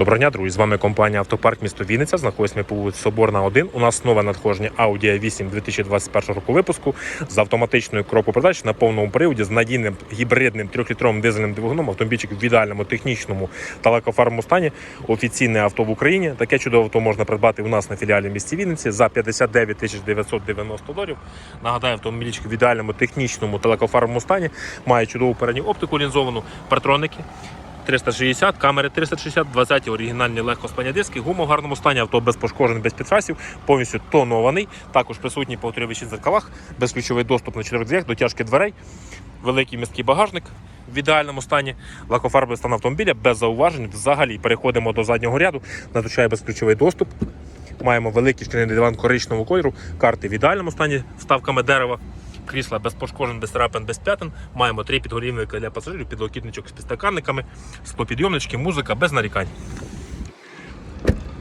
Доброго дня, друзі. З вами компанія Автопарк місто Вінниця. Знаходимося ми по вулиці Соборна 1. У нас нове надходження Audi a 8 2021 року випуску з автоматичною коробкою передач на повному приводі з надійним гібридним трьохлітровим дизельним двигуном. Автомобільчик в ідеальному технічному та лакофармовому стані. Офіційне авто в Україні. Таке чудове авто можна придбати у нас на філіалі в місті Вінниці за 59 тисяч 990 доларів. Нагадаю, автомобільчик в ідеальному технічному та лакофармовому стані. Має чудову передню оптику лінзовану, партроники. 360, камери 360, 20 оригінальні легкоспані диски, гума в гарному стані, авто без пошкоджень, без підфасів, повністю тонований. Також присутній по в зеркалах, безключовий доступ на чотирьох дверях, дотяжки дверей, великий міський багажник в ідеальному стані, лакофарбовий стан автомобіля без зауважень. Взагалі переходимо до заднього ряду, надзвичайно безключовий доступ. Маємо великий шкіряний диван коричневого кольору, карти в ідеальному стані вставками дерева. Крісла без пошкоджень, без трапин, без п'ятин. Маємо три підгорівника для пасажирів, підлокітничок з підстаканниками, склопідйомнички, музика без нарікань.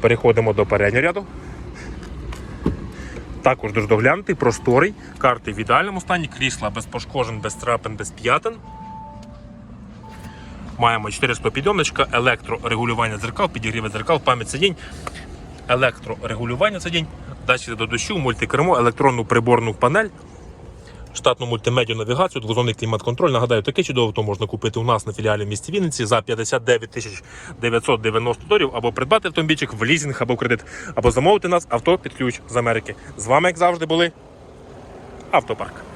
Переходимо до переднього ряду. Також дуже доглянутий, просторий, карти в ідеальному стані, крісла без пошкоджень, без трапин, без п'ятин. Маємо 4 склопідйомничка, електрорегулювання дзеркал, підігріве дзеркал, пам'ять сидінь, електрорегулювання сидінь, датчики до дощу, мультикермо, електронну приборну панель штатну мультимедіа навігацію, двозонний клімат-контроль. Нагадаю, таке чудово авто можна купити у нас на філіалі в місті Вінниці за 59 тисяч 990 доларів, або придбати автомобільчик в лізинг або в кредит, або замовити нас авто під ключ з Америки. З вами, як завжди, були Автопарк.